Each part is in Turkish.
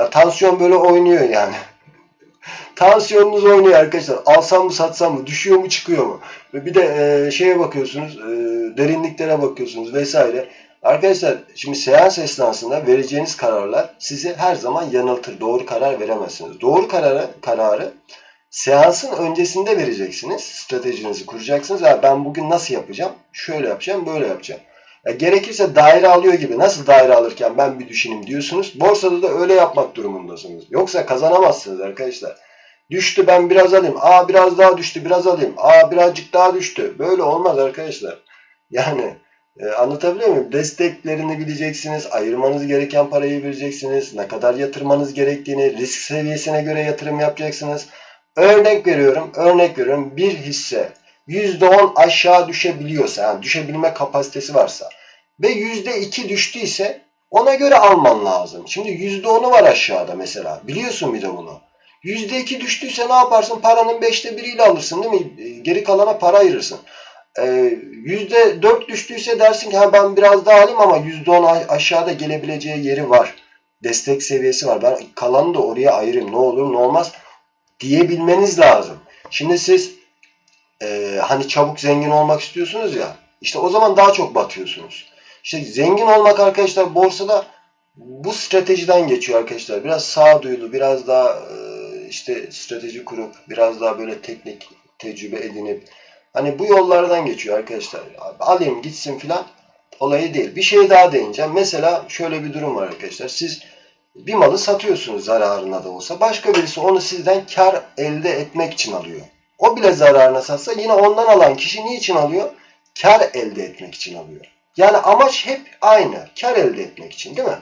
Ya tansiyon böyle oynuyor yani. Tansiyonunuz oynuyor arkadaşlar. Alsam mı satsam mı? Düşüyor mu çıkıyor mu? Ve bir de e, şeye bakıyorsunuz. e, derinliklere bakıyorsunuz vesaire. Arkadaşlar şimdi seans esnasında vereceğiniz kararlar sizi her zaman yanıltır. Doğru karar veremezsiniz. Doğru kararı, kararı seansın öncesinde vereceksiniz. Stratejinizi kuracaksınız. Ya ben bugün nasıl yapacağım? Şöyle yapacağım, böyle yapacağım. Ya gerekirse daire alıyor gibi. Nasıl daire alırken ben bir düşüneyim diyorsunuz. Borsada da öyle yapmak durumundasınız. Yoksa kazanamazsınız arkadaşlar. Düştü ben biraz alayım. Aa biraz daha düştü biraz alayım. Aa birazcık daha düştü. Böyle olmaz arkadaşlar. Yani e, anlatabiliyor muyum? Desteklerini bileceksiniz. Ayırmanız gereken parayı bileceksiniz. Ne kadar yatırmanız gerektiğini, risk seviyesine göre yatırım yapacaksınız. Örnek veriyorum. Örnek veriyorum. Bir hisse %10 aşağı düşebiliyorsa, yani düşebilme kapasitesi varsa ve %2 düştüyse ona göre alman lazım. Şimdi %10'u var aşağıda mesela. Biliyorsun bir de bunu. %2 düştüyse ne yaparsın? Paranın 5'te biriyle alırsın değil mi? E, Geri kalana para ayırırsın. Ee, %4 düştüyse dersin ki ha ben biraz daha alayım ama %10 a- aşağıda gelebileceği yeri var. Destek seviyesi var. Ben kalanı da oraya ayırayım. Ne olur ne olmaz diyebilmeniz lazım. Şimdi siz e, hani çabuk zengin olmak istiyorsunuz ya. İşte o zaman daha çok batıyorsunuz. İşte zengin olmak arkadaşlar borsada bu stratejiden geçiyor arkadaşlar. Biraz sağduyulu, biraz daha e, işte strateji kurup, biraz daha böyle teknik tecrübe edinip hani bu yollardan geçiyor arkadaşlar. Alayım gitsin filan olayı değil. Bir şey daha değineceğim. Mesela şöyle bir durum var arkadaşlar. Siz bir malı satıyorsunuz zararına da olsa. Başka birisi onu sizden kar elde etmek için alıyor. O bile zararına satsa yine ondan alan kişi niçin alıyor? Kar elde etmek için alıyor. Yani amaç hep aynı. Kar elde etmek için değil mi?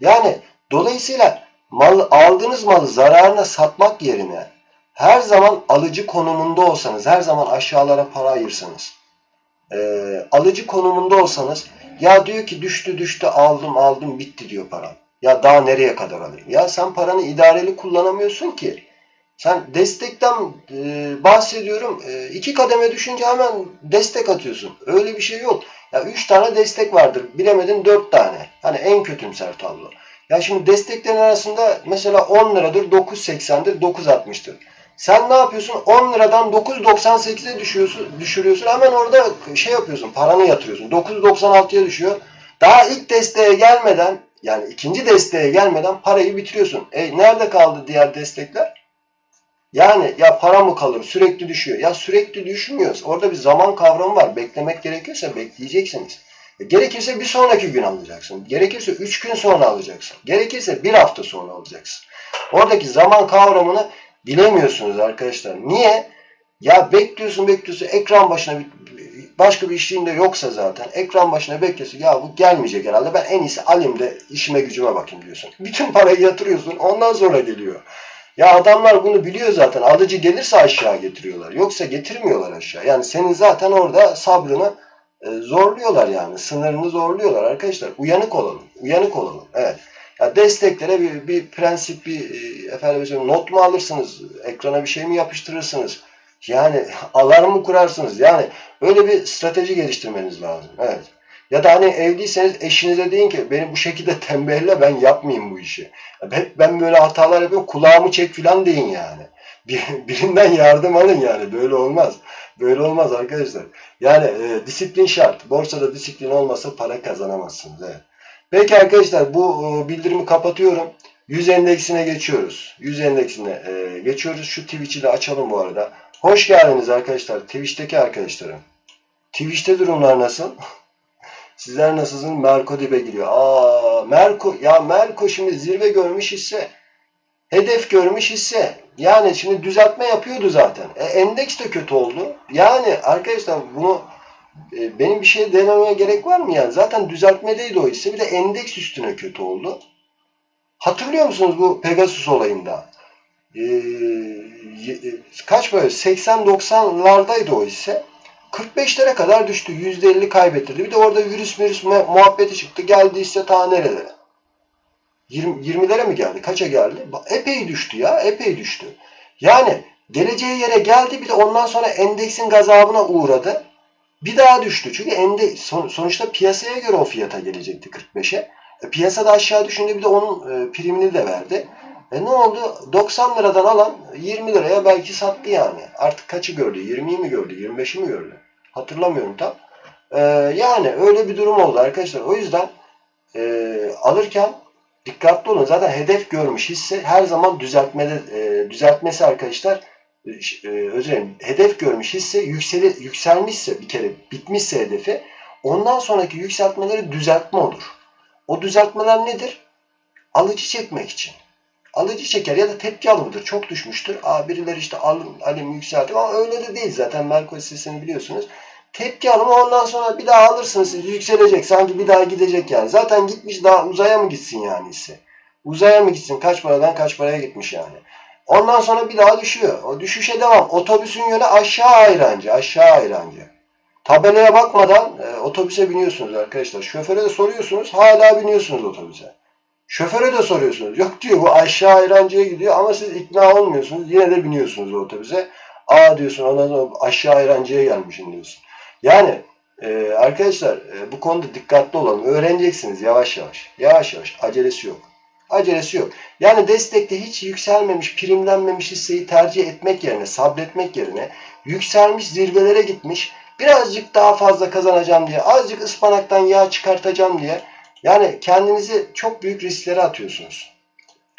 Yani dolayısıyla mal, aldığınız malı zararına satmak yerine her zaman alıcı konumunda olsanız, her zaman aşağılara para ayırsanız, e, alıcı konumunda olsanız ya diyor ki düştü düştü aldım aldım bitti diyor param. Ya daha nereye kadar alayım? Ya sen paranı idareli kullanamıyorsun ki. Sen destekten e, bahsediyorum. E, iki kademe düşünce hemen destek atıyorsun. Öyle bir şey yok. Ya üç tane destek vardır. Bilemedin dört tane. Hani en kötümser tablo. Ya şimdi desteklerin arasında mesela 10 liradır, 9.80'dir, 9.60'tır. Sen ne yapıyorsun? 10 liradan 9.98'e düşüyorsun, düşürüyorsun. Hemen orada şey yapıyorsun, paranı yatırıyorsun. 9.96'ya düşüyor. Daha ilk desteğe gelmeden, yani ikinci desteğe gelmeden parayı bitiriyorsun. E nerede kaldı diğer destekler? Yani ya para mı kalır? Sürekli düşüyor. Ya sürekli düşmüyor. Orada bir zaman kavramı var. Beklemek gerekiyorsa bekleyeceksiniz. E, Gerekirse bir sonraki gün alacaksın. Gerekirse üç gün sonra alacaksın. Gerekirse bir hafta sonra alacaksın. Oradaki zaman kavramını bilemiyorsunuz arkadaşlar. Niye? Ya bekliyorsun bekliyorsun ekran başına bir- başka bir işliğin de yoksa zaten ekran başına bekliyorsun ya bu gelmeyecek herhalde ben en iyisi alayım da işime gücüme bakayım diyorsun. Bütün parayı yatırıyorsun ondan sonra geliyor. Ya adamlar bunu biliyor zaten. Alıcı gelirse aşağı getiriyorlar. Yoksa getirmiyorlar aşağı. Yani senin zaten orada sabrını e, zorluyorlar yani. Sınırını zorluyorlar arkadaşlar. Uyanık olalım. Uyanık olalım. Evet. Ya desteklere bir, bir prensip, bir e, efendim not mu alırsınız? Ekrana bir şey mi yapıştırırsınız? Yani alarm mı kurarsınız? Yani öyle bir strateji geliştirmeniz lazım. Evet. Ya da hani evliyseniz eşinize deyin ki beni bu şekilde tembehle ben yapmayayım bu işi. Hep ben böyle hatalar yapıyorum kulağımı çek filan deyin yani. Bir, birinden yardım alın yani böyle olmaz. Böyle olmaz arkadaşlar. Yani e, disiplin şart. Borsada disiplin olmasa para kazanamazsınız. Evet. Peki arkadaşlar bu e, bildirimi kapatıyorum. 100 endeksine geçiyoruz. 100 endeksine e, geçiyoruz. Şu Twitch'i de açalım bu arada. Hoş geldiniz arkadaşlar. Twitch'teki arkadaşlarım. Twitch'te durumlar nasıl? Sizler nasılsınız? Merko dibe giriyor. Aa, Merko ya Merko şimdi zirve görmüş hisse. Hedef görmüş hisse. Yani şimdi düzeltme yapıyordu zaten. E, endeks de kötü oldu. Yani arkadaşlar bunu e, benim bir şey denemeye gerek var mı yani? Zaten düzeltmedeydi o hisse. Bir de endeks üstüne kötü oldu. Hatırlıyor musunuz bu Pegasus olayında? Y- e, kaç böyle 80-90'lardaydı o hisse. 45'lere kadar düştü. %50 kaybettirdi. Bir de orada virüs virüs mu- muhabbeti çıktı. Geldi ise ta nerelere? 20, 20'lere mi geldi? Kaça geldi? Epey düştü ya. Epey düştü. Yani geleceği yere geldi bir de ondan sonra endeksin gazabına uğradı. Bir daha düştü. Çünkü ende, son- sonuçta piyasaya göre o fiyata gelecekti 45'e. E, piyasada aşağı düşünce bir de onun e, primini de verdi. E ne oldu? 90 liradan alan 20 liraya belki sattı yani. Artık kaçı gördü? 20'yi mi gördü? 25'i mi gördü? Hatırlamıyorum tam. E, yani öyle bir durum oldu arkadaşlar. O yüzden e, alırken dikkatli olun. Zaten hedef görmüş hisse her zaman düzeltmede e, düzeltmesi arkadaşlar e, e, özür dilerim. Hedef görmüş hisse yükseli, yükselmişse bir kere bitmişse hedefi ondan sonraki yükseltmeleri düzeltme olur. O düzeltmeler nedir? Alıcı çekmek için. Alıcı çeker ya da tepki alımıdır. Çok düşmüştür. Aa birileri işte alım, alim yükseltti ama öyle de değil zaten Merkez hissesini biliyorsunuz. Tepki alımı ondan sonra bir daha alırsınız siz yükselecek sanki bir daha gidecek yani. Zaten gitmiş daha uzaya mı gitsin yani hisse? Uzaya mı gitsin? Kaç paradan kaç paraya gitmiş yani. Ondan sonra bir daha düşüyor. O düşüşe devam. Otobüsün yönü aşağı ayrancı. Aşağı ayrancı. Tabelaya bakmadan e, otobüse biniyorsunuz arkadaşlar. Şoföre de soruyorsunuz. Hala biniyorsunuz otobüse. Şoföre de soruyorsunuz. Yok diyor bu aşağı ayrancıya gidiyor ama siz ikna olmuyorsunuz. Yine de biniyorsunuz otobüse. Aa diyorsun ondan sonra aşağı ayrancıya gelmişsin diyorsun. Yani e, arkadaşlar e, bu konuda dikkatli olalım. Öğreneceksiniz yavaş yavaş. Yavaş yavaş. Acelesi yok. Acelesi yok. Yani destekte hiç yükselmemiş, primlenmemiş hisseyi tercih etmek yerine, sabretmek yerine yükselmiş zirvelere gitmiş, birazcık daha fazla kazanacağım diye, azıcık ıspanaktan yağ çıkartacağım diye yani kendinizi çok büyük risklere atıyorsunuz.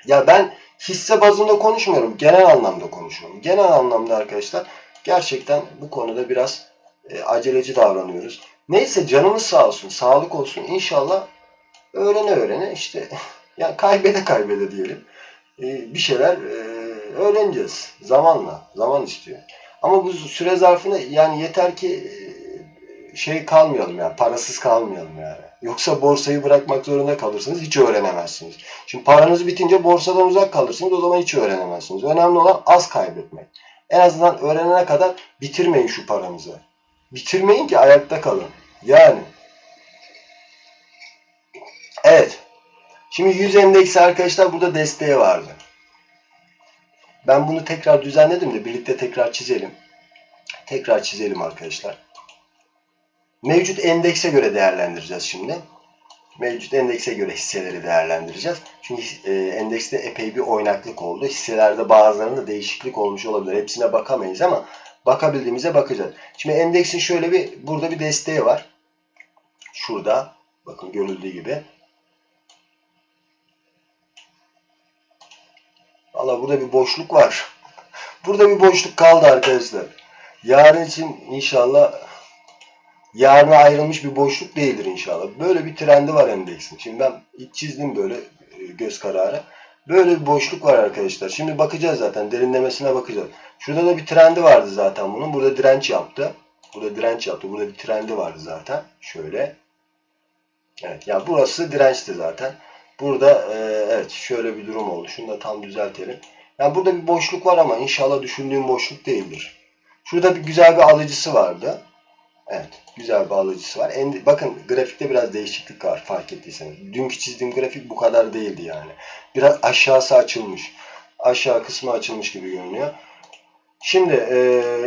Ya ben hisse bazında konuşmuyorum, genel anlamda konuşuyorum. Genel anlamda arkadaşlar gerçekten bu konuda biraz e, aceleci davranıyoruz. Neyse canımız sağ olsun, sağlık olsun. İnşallah öğrene öğrene işte yani kaybede kaybede diyelim. E, bir şeyler e, öğreneceğiz zamanla. Zaman istiyor. Ama bu süre zarfında yani yeter ki e, şey kalmayalım yani parasız kalmayalım yani. Yoksa borsayı bırakmak zorunda kalırsınız. Hiç öğrenemezsiniz. Şimdi paranız bitince borsadan uzak kalırsınız. O zaman hiç öğrenemezsiniz. Önemli olan az kaybetmek. En azından öğrenene kadar bitirmeyin şu paranızı. Bitirmeyin ki ayakta kalın. Yani. Evet. Şimdi 100 endeksi arkadaşlar burada desteği vardı. Ben bunu tekrar düzenledim de birlikte tekrar çizelim. Tekrar çizelim arkadaşlar. Mevcut endekse göre değerlendireceğiz şimdi. Mevcut endekse göre hisseleri değerlendireceğiz. Çünkü e, endekste epey bir oynaklık oldu. Hisselerde bazılarında değişiklik olmuş olabilir. Hepsine bakamayız ama bakabildiğimize bakacağız. Şimdi endeksin şöyle bir burada bir desteği var. Şurada bakın görüldüğü gibi. Valla burada bir boşluk var. Burada bir boşluk kaldı arkadaşlar. Yarın için inşallah yarına ayrılmış bir boşluk değildir inşallah. Böyle bir trendi var endeksin. Şimdi ben çizdim böyle e, göz kararı. Böyle bir boşluk var arkadaşlar. Şimdi bakacağız zaten. Derinlemesine bakacağız. Şurada da bir trendi vardı zaten bunun. Burada direnç yaptı. Burada direnç yaptı. Burada bir trendi vardı zaten. Şöyle. Evet. Yani burası dirençti zaten. Burada e, evet şöyle bir durum oldu. Şunu da tam düzeltelim. Yani burada bir boşluk var ama inşallah düşündüğüm boşluk değildir. Şurada bir güzel bir alıcısı vardı. Evet. Güzel bir alıcısı var. En, bakın grafikte biraz değişiklik var fark ettiyseniz. Dünkü çizdiğim grafik bu kadar değildi yani. Biraz aşağısı açılmış. Aşağı kısmı açılmış gibi görünüyor. Şimdi e,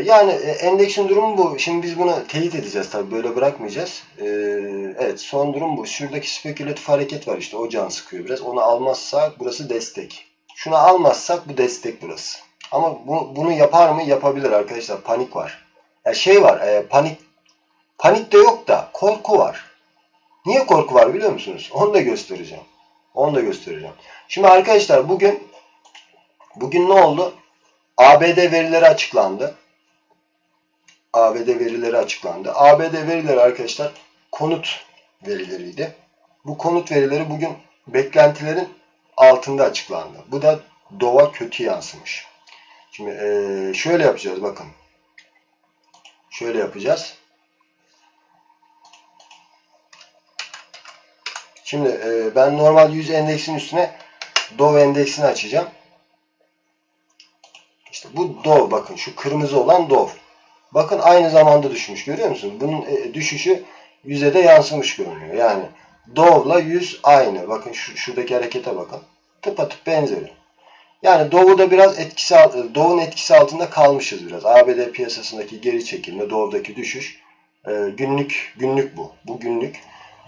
yani e, endeksin durumu bu. Şimdi biz bunu teyit edeceğiz tabii böyle bırakmayacağız. E, evet son durum bu. Şuradaki spekülatif hareket var işte o can sıkıyor biraz. Onu almazsak burası destek. Şunu almazsak bu destek burası. Ama bu, bunu yapar mı? Yapabilir arkadaşlar. Panik var. Yani şey var e, panik panik de yok da korku var. Niye korku var biliyor musunuz? Onu da göstereceğim. Onu da göstereceğim. Şimdi arkadaşlar bugün bugün ne oldu? ABD verileri açıklandı. ABD verileri açıklandı. ABD verileri arkadaşlar konut verileriydi. Bu konut verileri bugün beklentilerin altında açıklandı. Bu da DOV'a kötü yansımış. Şimdi şöyle yapacağız bakın. Şöyle yapacağız. Şimdi e, ben normal 100 endeksin üstüne DOV endeksini açacağım. İşte bu Dov bakın şu kırmızı olan Dov. Bakın aynı zamanda düşmüş görüyor musunuz? Bunun e, düşüşü yüze de yansımış görünüyor. Yani Dov'la yüz aynı. Bakın şu, şuradaki harekete bakın. Tıpatıp benzeri. Yani Dov'u da biraz etkisi Dov'un etkisi altında kalmışız biraz. ABD piyasasındaki geri çekilme, Dov'daki düşüş e, günlük günlük bu. Bu günlük.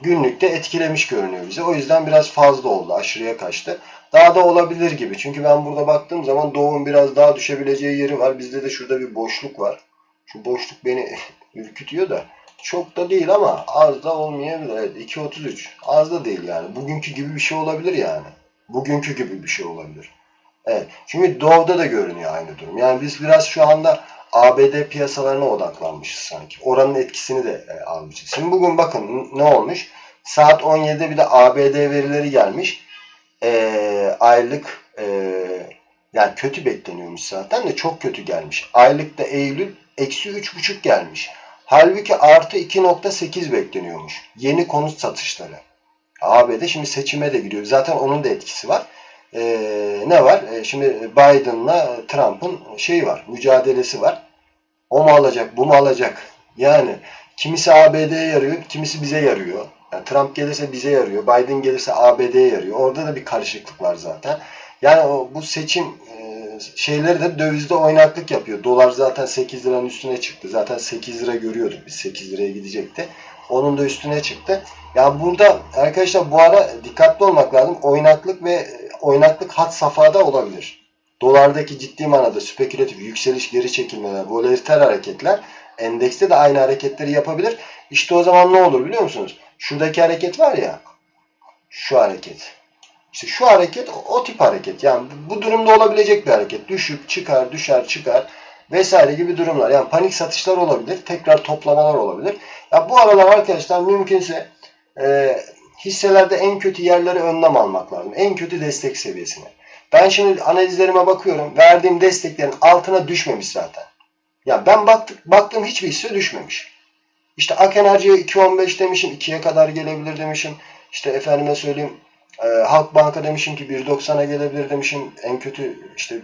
Günlükte etkilemiş görünüyor bize. O yüzden biraz fazla oldu. Aşırıya kaçtı. Daha da olabilir gibi. Çünkü ben burada baktığım zaman Doğu'nun biraz daha düşebileceği yeri var. Bizde de şurada bir boşluk var. Şu boşluk beni ürkütüyor da. Çok da değil ama az da olmayabilir. Evet 2.33. Az da değil yani. Bugünkü gibi bir şey olabilir yani. Bugünkü gibi bir şey olabilir. Evet. Çünkü Dov'da da görünüyor aynı durum. Yani biz biraz şu anda ABD piyasalarına odaklanmışız sanki. Oranın etkisini de e, almışız. Şimdi bugün bakın ne olmuş? Saat 17'de bir de ABD verileri gelmiş. E, aylık e, yani kötü bekleniyormuş zaten de çok kötü gelmiş. Aylıkta Eylül eksi 3,5 gelmiş. Halbuki artı 2.8 bekleniyormuş. Yeni konut satışları. ABD şimdi seçime de gidiyor. Zaten onun da etkisi var. Ee, ne var? Ee, şimdi Biden'la Trump'ın şeyi var. Mücadelesi var. O mu alacak, bu mu alacak? Yani kimisi ABD'ye yarıyor, kimisi bize yarıyor. Yani Trump gelirse bize yarıyor. Biden gelirse ABD'ye yarıyor. Orada da bir karışıklık var zaten. Yani o, bu seçim e, şeyleri de dövizde oynaklık yapıyor. Dolar zaten 8 liranın üstüne çıktı. Zaten 8 lira görüyorduk biz 8 liraya gidecekti. Onun da üstüne çıktı. Yani burada arkadaşlar bu ara dikkatli olmak lazım. Oynaklık ve oynaklık hat safhada olabilir. Dolardaki ciddi manada spekülatif yükseliş, geri çekilmeler, volatil hareketler endekste de aynı hareketleri yapabilir. İşte o zaman ne olur biliyor musunuz? Şuradaki hareket var ya, şu hareket. İşte şu hareket o, tip hareket. Yani bu durumda olabilecek bir hareket. Düşüp çıkar, düşer, çıkar vesaire gibi durumlar. Yani panik satışlar olabilir. Tekrar toplamalar olabilir. Ya bu aralar arkadaşlar mümkünse e, hisselerde en kötü yerleri önlem almak lazım. En kötü destek seviyesine. Ben şimdi analizlerime bakıyorum. Verdiğim desteklerin altına düşmemiş zaten. Ya ben baktık, baktığım hiçbir hisse düşmemiş. İşte Ak Enerji'ye 2.15 demişim. 2'ye kadar gelebilir demişim. İşte efendime söyleyeyim e, Halk Banka demişim ki 1.90'a gelebilir demişim. En kötü işte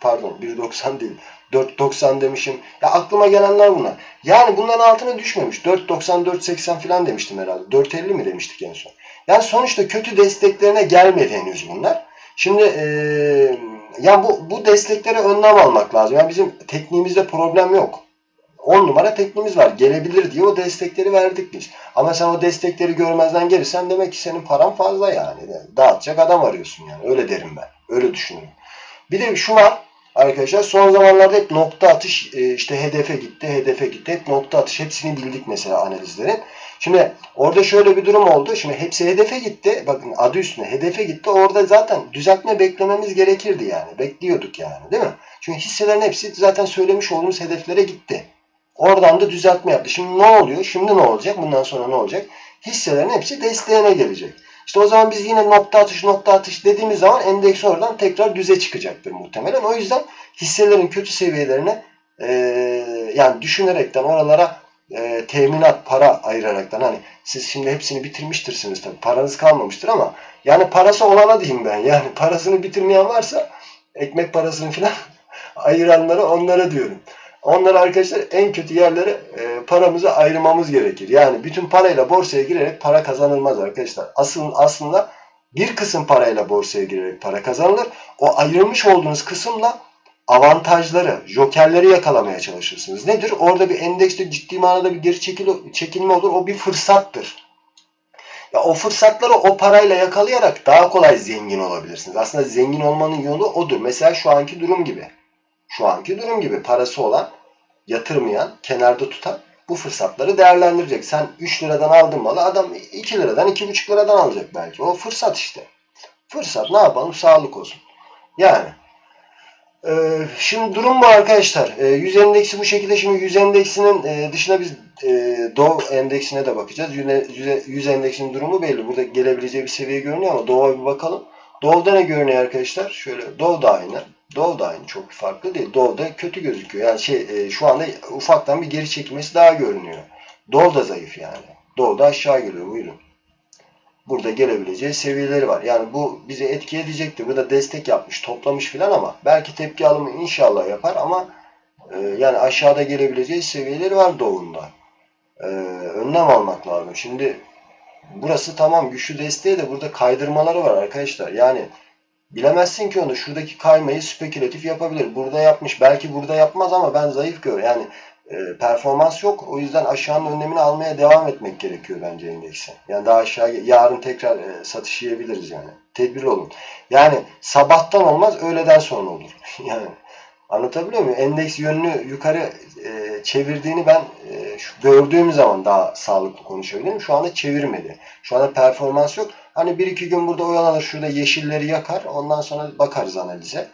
pardon 1.90 değil 4.90 demişim. Ya aklıma gelenler bunlar. Yani bunların altına düşmemiş. 4.90 4.80 falan demiştim herhalde. 4.50 mi demiştik en son. Yani sonuçta kötü desteklerine gelmedi henüz bunlar. Şimdi e, yani bu, bu desteklere önlem almak lazım. Yani bizim tekniğimizde problem yok. 10 numara tekniğimiz var. Gelebilir diye o destekleri verdik biz. Ama sen o destekleri görmezden gelirsen demek ki senin paran fazla yani. Dağıtacak adam arıyorsun yani. Öyle derim ben. Öyle düşünüyorum. Bir de şu var arkadaşlar. Son zamanlarda hep nokta atış e, işte hedefe gitti, hedefe gitti. Hep nokta atış. Hepsini bildik mesela analizlerin. Şimdi orada şöyle bir durum oldu. Şimdi hepsi hedefe gitti. Bakın adı üstüne hedefe gitti. Orada zaten düzeltme beklememiz gerekirdi yani. Bekliyorduk yani değil mi? Çünkü hisselerin hepsi zaten söylemiş olduğumuz hedeflere gitti. Oradan da düzeltme yaptı. Şimdi ne oluyor? Şimdi ne olacak? Bundan sonra ne olacak? Hisselerin hepsi desteğine gelecek. İşte o zaman biz yine nokta atış nokta atış dediğimiz zaman endeks oradan tekrar düze çıkacaktır muhtemelen. O yüzden hisselerin kötü seviyelerine e, yani düşünerekten oralara e, teminat para ayıraraktan hani siz şimdi hepsini bitirmiştirsiniz tabii paranız kalmamıştır ama yani parası olana diyeyim ben yani parasını bitirmeyen varsa ekmek parasını falan ayıranlara onlara diyorum. Onları arkadaşlar en kötü yerlere e, paramızı ayırmamız gerekir. Yani bütün parayla borsaya girerek para kazanılmaz arkadaşlar. Asıl aslında bir kısım parayla borsaya girerek para kazanılır. O ayrılmış olduğunuz kısımla avantajları, jokerleri yakalamaya çalışırsınız. Nedir? Orada bir endekste ciddi manada bir geri çekil çekilme olur. O bir fırsattır. Ya o fırsatları o parayla yakalayarak daha kolay zengin olabilirsiniz. Aslında zengin olmanın yolu odur. Mesela şu anki durum gibi. Şu anki durum gibi parası olan, yatırmayan, kenarda tutan bu fırsatları değerlendirecek. Sen 3 liradan aldın malı adam 2 liradan 2,5 liradan alacak belki. O fırsat işte. Fırsat ne yapalım sağlık olsun. Yani ee, şimdi durum bu arkadaşlar. Ee, 100 endeksi bu şekilde. Şimdi 100 endeksinin e, dışına biz e, Dow endeksine de bakacağız. 100, 100 endeksinin durumu belli. Burada gelebileceği bir seviye görünüyor ama Dow'a bir bakalım. Dow'da ne görünüyor arkadaşlar? Şöyle Dow da aynı. Dow da aynı. Çok farklı değil. Dow da kötü gözüküyor. Yani şey e, şu anda ufaktan bir geri çekilmesi daha görünüyor. Dow da zayıf yani. Dow da aşağı geliyor. Buyurun burada gelebileceği seviyeleri var. Yani bu bizi etki edecektir. Burada destek yapmış, toplamış filan ama belki tepki alımı inşallah yapar ama e, yani aşağıda gelebileceği seviyeleri var doğunda. E, önlem almak lazım. Şimdi burası tamam güçlü desteği de burada kaydırmaları var arkadaşlar. Yani bilemezsin ki onu şuradaki kaymayı spekülatif yapabilir. Burada yapmış. Belki burada yapmaz ama ben zayıf gör. Yani e, performans yok. O yüzden aşağının önlemini almaya devam etmek gerekiyor bence endekse. Yani daha aşağı yarın tekrar e, satış yiyebiliriz yani. Tedbirli olun. Yani sabahtan olmaz öğleden sonra olur. yani anlatabiliyor muyum? Endeks yönünü yukarı e, çevirdiğini ben e, şu, gördüğüm zaman daha sağlıklı konuşabilirim. Şu anda çevirmedi. Şu anda performans yok. Hani bir iki gün burada oyalanır şurada yeşilleri yakar. Ondan sonra bakarız analize.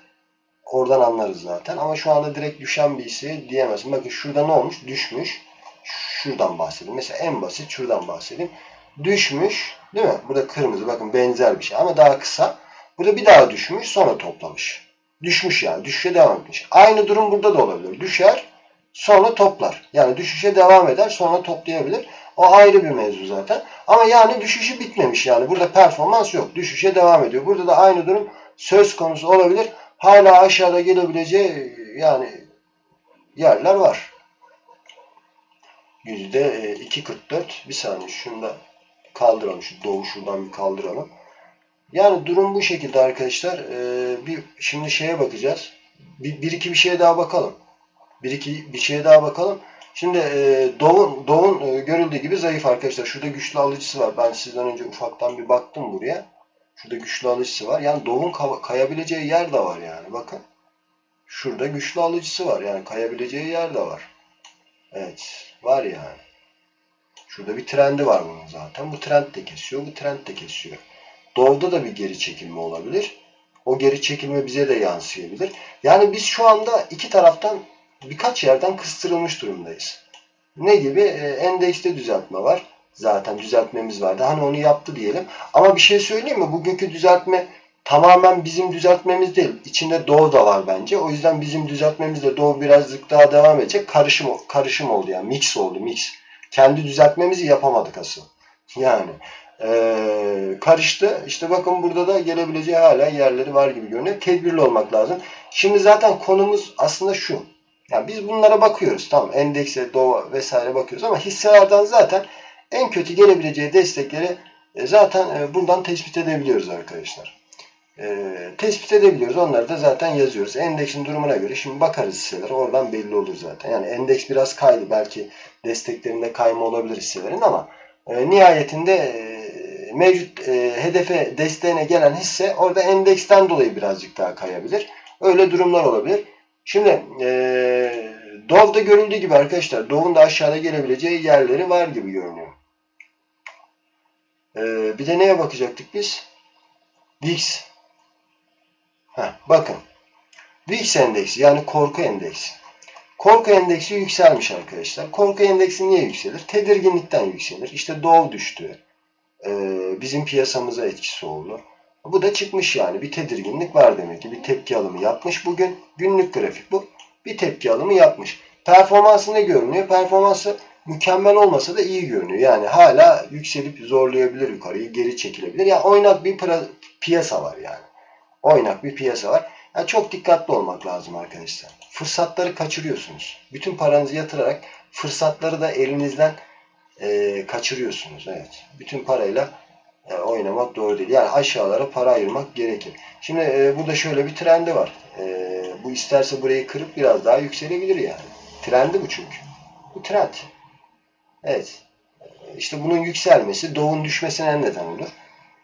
Oradan anlarız zaten. Ama şu anda direkt düşen bir hisse diyemezsin. Bakın şurada ne olmuş? Düşmüş. Şuradan bahsedeyim. Mesela en basit şuradan bahsedeyim. Düşmüş. Değil mi? Burada kırmızı. Bakın benzer bir şey. Ama daha kısa. Burada bir daha düşmüş. Sonra toplamış. Düşmüş yani. Düşüşe devam etmiş. Aynı durum burada da olabilir. Düşer. Sonra toplar. Yani düşüşe devam eder. Sonra toplayabilir. O ayrı bir mevzu zaten. Ama yani düşüşü bitmemiş yani. Burada performans yok. Düşüşe devam ediyor. Burada da aynı durum söz konusu olabilir hala aşağıda gelebileceği yani yerler var. Yüzde 2.44 bir saniye şunu da kaldıralım. Şu doğu şuradan bir kaldıralım. Yani durum bu şekilde arkadaşlar. Ee, bir şimdi şeye bakacağız. Bir, bir iki bir şeye daha bakalım. Bir iki bir şeye daha bakalım. Şimdi e, Doğu'nun Doğu'nun e, görüldüğü gibi zayıf arkadaşlar. Şurada güçlü alıcısı var. Ben sizden önce ufaktan bir baktım buraya. Şurada güçlü alıcısı var. Yani Doğu'nun kayabileceği yer de var yani. Bakın. Şurada güçlü alıcısı var. Yani kayabileceği yer de var. Evet. Var yani. Şurada bir trendi var bunun zaten. Bu trend de kesiyor. Bu trend de kesiyor. Doğu'da da bir geri çekilme olabilir. O geri çekilme bize de yansıyabilir. Yani biz şu anda iki taraftan birkaç yerden kıstırılmış durumdayız. Ne gibi? Ee, endekste düzeltme var zaten düzeltmemiz vardı. Hani onu yaptı diyelim. Ama bir şey söyleyeyim mi? Bugünkü düzeltme tamamen bizim düzeltmemiz değil. İçinde Doğu da var bence. O yüzden bizim düzeltmemizle Doğu birazcık daha devam edecek. Karışım karışım oldu yani. Mix oldu. Mix. Kendi düzeltmemizi yapamadık asıl. Yani ee, karıştı. İşte bakın burada da gelebileceği hala yerleri var gibi görünüyor. Tedbirli olmak lazım. Şimdi zaten konumuz aslında şu. Yani biz bunlara bakıyoruz. Tamam endekse, doğu vesaire bakıyoruz ama hisselerden zaten en kötü gelebileceği destekleri e, zaten e, bundan tespit edebiliyoruz arkadaşlar. E, tespit edebiliyoruz. Onları da zaten yazıyoruz. Endeksin durumuna göre şimdi bakarız hisseler. Oradan belli olur zaten. Yani endeks biraz kaydı. Belki desteklerinde kayma olabilir hisselerin ama nihayetinde mevcut hedefe desteğine gelen hisse orada endeksten dolayı birazcık daha kayabilir. Öyle durumlar olabilir. Şimdi e, Dov'da görüldüğü gibi arkadaşlar Dov'un da aşağıda gelebileceği yerleri var gibi görünüyor. Ee, bir de neye bakacaktık biz? VIX. Heh, bakın. VIX endeksi yani korku endeksi. Korku endeksi yükselmiş arkadaşlar. Korku endeksi niye yükselir? Tedirginlikten yükselir. İşte Dow düştü. Ee, bizim piyasamıza etkisi oldu. Bu da çıkmış yani. Bir tedirginlik var demek ki. Bir tepki alımı yapmış bugün. Günlük grafik bu. Bir tepki alımı yapmış. Performansı ne görünüyor? Performansı mükemmel olmasa da iyi görünüyor. Yani hala yükselip zorlayabilir yukarıyı, geri çekilebilir. Yani oynak bir piyasa var yani. Oynak bir piyasa var. Yani çok dikkatli olmak lazım arkadaşlar. Fırsatları kaçırıyorsunuz. Bütün paranızı yatırarak fırsatları da elinizden e, kaçırıyorsunuz. Evet. Bütün parayla e, oynamak doğru değil. Yani aşağılara para ayırmak gerekir. Şimdi e, burada şöyle bir trendi var. E, bu isterse burayı kırıp biraz daha yükselebilir yani. Trendi bu çünkü. Bu trend. Evet. İşte bunun yükselmesi doğun düşmesine neden olur.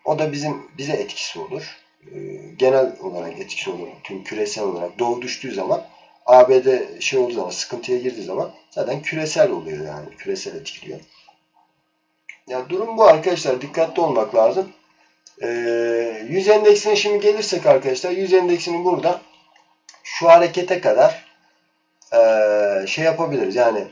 O da bizim bize etkisi olur. Ee, genel olarak etkisi olur. Tüm küresel olarak doğu düştüğü zaman ABD şey olduğu zaman sıkıntıya girdiği zaman zaten küresel oluyor yani. Küresel etkiliyor. Yani durum bu arkadaşlar. Dikkatli olmak lazım. Ee, 100 endeksine şimdi gelirsek arkadaşlar 100 endeksini burada şu harekete kadar e, şey yapabiliriz. Yani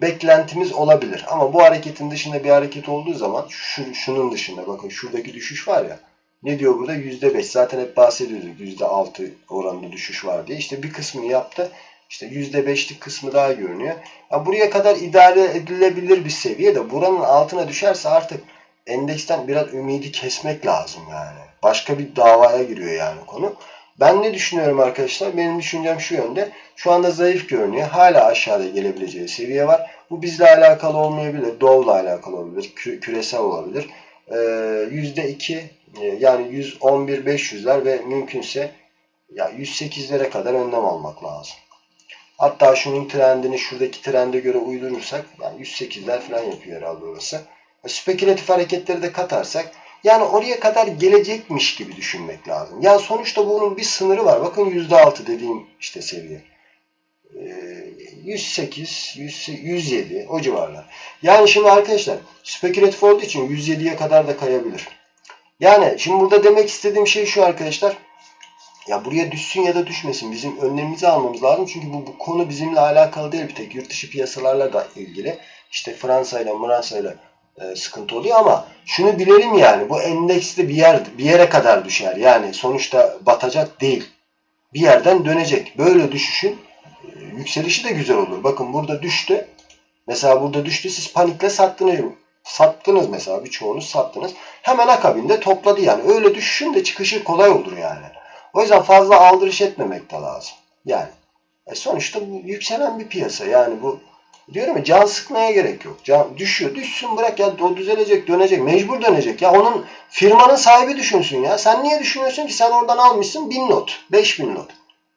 beklentimiz olabilir. Ama bu hareketin dışında bir hareket olduğu zaman şu, şunun dışında bakın şuradaki düşüş var ya ne diyor burada? %5. Zaten hep bahsediyorduk %6 oranında düşüş var diye. İşte bir kısmını yaptı. İşte %5'lik kısmı daha görünüyor. Ya buraya kadar idare edilebilir bir seviye de buranın altına düşerse artık endeksten biraz ümidi kesmek lazım yani. Başka bir davaya giriyor yani konu. Ben ne düşünüyorum arkadaşlar? Benim düşüncem şu yönde. Şu anda zayıf görünüyor. Hala aşağıda gelebileceği seviye var. Bu bizle alakalı olmayabilir. Doğu'la alakalı olabilir. Küresel olabilir. Ee, %2 e, yani 111 500'ler ve mümkünse ya 108'lere kadar önlem almak lazım. Hatta şunun trendini şuradaki trende göre uydurursak yani 108'ler falan yapıyor herhalde orası. E, Spekülatif hareketleri de katarsak yani oraya kadar gelecekmiş gibi düşünmek lazım. Yani sonuçta bunun bir sınırı var. Bakın %6 dediğim işte seviye. Ee, 108, 100 107 o civarlar. Yani şimdi arkadaşlar spekülatif olduğu için 107'ye kadar da kayabilir. Yani şimdi burada demek istediğim şey şu arkadaşlar. Ya buraya düşsün ya da düşmesin. Bizim önlemimizi almamız lazım. Çünkü bu, bu konu bizimle alakalı değil bir tek. Yurt dışı piyasalarla da ilgili. İşte Fransa ile Fransa ile sıkıntı oluyor ama şunu bilelim yani bu endekste bir yer bir yere kadar düşer. Yani sonuçta batacak değil. Bir yerden dönecek. Böyle düşüşün e, yükselişi de güzel olur. Bakın burada düştü. Mesela burada düştü siz panikle sattınız. Sattınız mesela birçoğunuz sattınız. Hemen akabinde topladı yani. Öyle düşüşün de çıkışı kolay olur yani. O yüzden fazla aldırış etmemek de lazım. Yani e sonuçta bu yükselen bir piyasa. Yani bu diyorum ya can sıkmaya gerek yok. Can düşüyor. Düşsün bırak ya o düzelecek, dönecek. Mecbur dönecek. Ya onun firmanın sahibi düşünsün ya. Sen niye düşünüyorsun ki? Sen oradan almışsın 1000 lot, 5000 lot.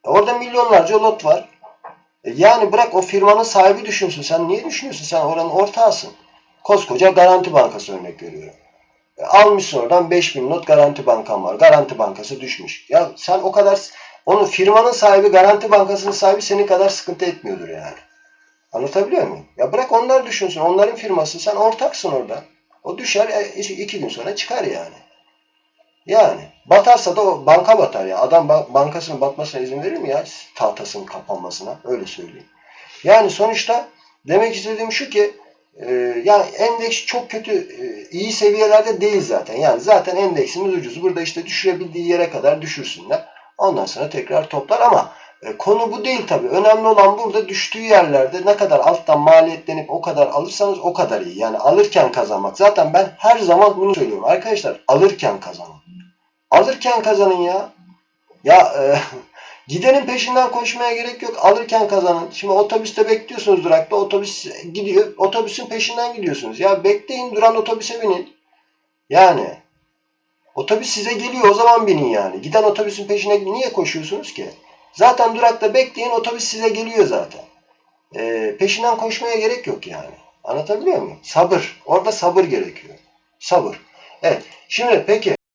E orada milyonlarca lot var. E yani bırak o firmanın sahibi düşünsün. Sen niye düşünüyorsun? Sen oranın ortağısın. Koskoca Garanti Bankası örnek veriyorum. Almışsın oradan 5000 not Garanti Bankam var. Garanti Bankası düşmüş. Ya sen o kadar onun firmanın sahibi, Garanti Bankası'nın sahibi senin kadar sıkıntı etmiyordur yani. Anlatabiliyor muyum? Ya bırak onlar düşünsün. Onların firması. Sen ortaksın orada. O düşer e, iki gün sonra çıkar yani. Yani batarsa da o banka batar ya. Adam ba- bankasının batmasına izin verir mi ya? Tahtasının kapanmasına. Öyle söyleyeyim. Yani sonuçta demek istediğim şu ki e, yani endeks çok kötü e, iyi seviyelerde değil zaten. Yani zaten endeksimiz ucuz. Burada işte düşürebildiği yere kadar düşürsünler. Ondan sonra tekrar toplar ama e, konu bu değil tabii. Önemli olan burada düştüğü yerlerde ne kadar alttan maliyetlenip o kadar alırsanız o kadar iyi. Yani alırken kazanmak. Zaten ben her zaman bunu söylüyorum. Arkadaşlar alırken kazanın. Alırken kazanın ya. Ya e, gidenin peşinden koşmaya gerek yok. Alırken kazanın. Şimdi otobüste bekliyorsunuz durakta. Otobüs gidiyor. Otobüsün peşinden gidiyorsunuz. Ya bekleyin duran otobüse binin. Yani otobüs size geliyor o zaman binin yani. Giden otobüsün peşine niye koşuyorsunuz ki? Zaten durakta bekleyin otobüs size geliyor zaten. E, peşinden koşmaya gerek yok yani. Anlatabiliyor muyum? Sabır. Orada sabır gerekiyor. Sabır. Evet. Şimdi peki